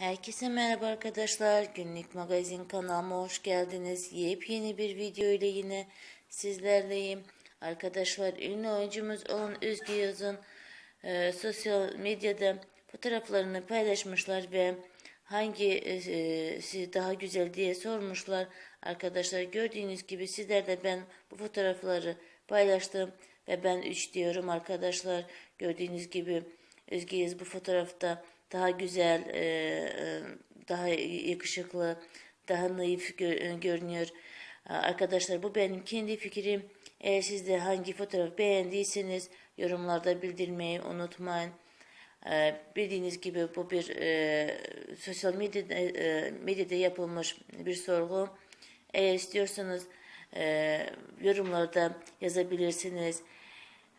Herkese merhaba arkadaşlar. Günlük magazin kanalıma hoş geldiniz. Yepyeni bir video ile yine sizlerleyim. Arkadaşlar ünlü oyuncumuz olan Özgü Yaz'ın e, sosyal medyada fotoğraflarını paylaşmışlar ve hangisi daha güzel diye sormuşlar. Arkadaşlar gördüğünüz gibi sizler de ben bu fotoğrafları paylaştım ve ben 3 diyorum arkadaşlar. Gördüğünüz gibi Özge Yaz bu fotoğrafta daha güzel, e, e, daha yakışıklı, daha naif gö- görünüyor. Arkadaşlar bu benim kendi fikrim. Eğer siz de hangi fotoğraf beğendiyseniz yorumlarda bildirmeyi unutmayın. E, Bildiğiniz gibi bu bir e, sosyal medyada, e, yapılmış bir sorgu. Eğer istiyorsanız e, yorumlarda yazabilirsiniz.